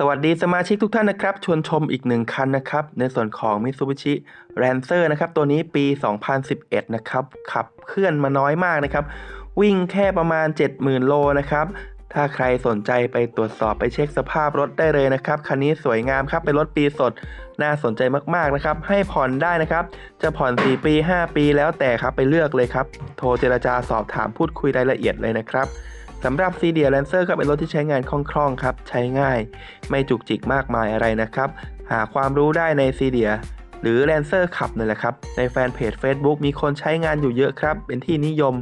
สวัสดีสมาชิกทุกท่านนะครับ ชวนชมอีกหนึ่งคันนะครับ ในส่วนของ Mitsubishi Lancer นะครับ ตัวนี้ปี 2011 นะครับ ขับเคลื่อนมาน้อยมากนะครับ วิ่งแค่ประมาณ 70,000 โลนะครับ ถ้าใครสนใจไปตรวจสอบไปเช็คสภาพรถได้เลยนะครับ คันนี้สวยงามครับ เป็นรถปีสด น่าสนใจมากๆนะครับ ให้ผ่อนได้นะครับ จะผ่อน 4 ปี 5 ปีแล้วแต่ครับ ไปเลือกเลยครับ โทรเจรจาสอบถามพูดคุยรายละเอียดเลยนะครับ สำหรับ c d ี Lancer ก็เป็นรถที่ใช้งานคล่องๆครับ ใช้ง่าย ไม่จุกจิกมากมายอะไรนะครับ หาความรู้ได้ใน c d ีหรือ Lancer ขับนั่แหละครับ ในแฟนเพจ Facebook มีคนใช้งานอยู่เยอะครับ เป็นที่นิยม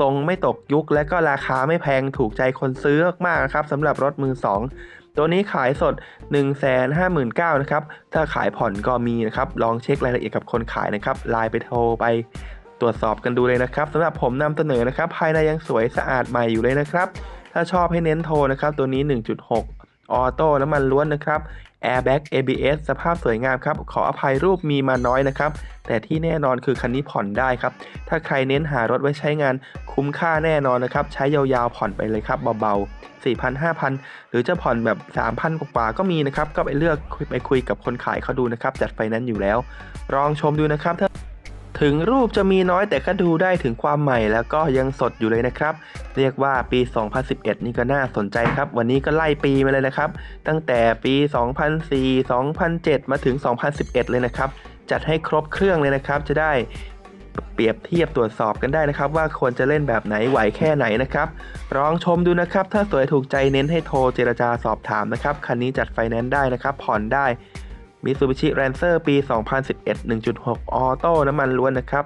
ทรงไม่ตกยุคและก็ราคาไม่แพงถูกใจคนซื้อมากๆนะครับสำหรับรถมือ 2 ตัวนี้ขายสด 1 5 9 0 0 0นะครับ ถ้าขายผ่อนก็มีนะครับ ลองเช็ครายละเอียดกับคนขายนะครับไลน์ไปโทรไป ตรวจสอบกันดูเลยนะครับสำหรับผมนำเสนอนะครับภายในยังสวยสะอาดใหม่อยู่เลยนะครับถ้าชอบให้เน้นโทนะครับตัวนี้ 1.6 ออโต้น้ำมันล้วนนะครับ Airbag ABS สภาพสวยงามครับ ขออภัยรูปมีมาน้อยนะครับ แต่ที่แน่นอนคือคันนี้ผ่อนได้ครับ ถ้าใครเน้นหารถไว้ใช้งานคุ้มค่าแน่นอนนะครับ ใช้ยาวๆผ่อนไปเลยครับเบาๆ 4,000 5,000 หรือจะผ่อนแบบ 3,000 กว่าก็มีนะครับ ก็ไปเลือกไปคุยกับคนขายเขาดูนะครับ จัดไฟนนซ์อยู่แล้ว ลองชมดูนะครับถ้า ถึงรูปจะมีน้อยแต่ก็ดูได้ถึงความใหม่แล้วก็ยังสดอยู่เลยนะครับ เรียกว่าปี 2011 นี่ก็น่าสนใจครับ วันนี้ก็ไล่ปีมาเลยนะครับ ตั้งแต่ปี 2004 2007 มาถึง 2011 เลยนะครับ จัดให้ครบเครื่องเลยนะครับ จะได้เปรียบเทียบตรวจสอบกันได้นะครับ ว่าควรจะเล่นแบบไหนไหวแค่ไหนนะครับลองชมดูนะครับ ถ้าสวยถูกใจเน้นให้โทรเจรจาสอบถามนะครับ คันนี้จัดไฟแนนซ์ได้นะครับ ผ่อนได้ Mitsubishi Lancer ปี 2011 1.6 ออโต้น้ำมันล้วนนะครับ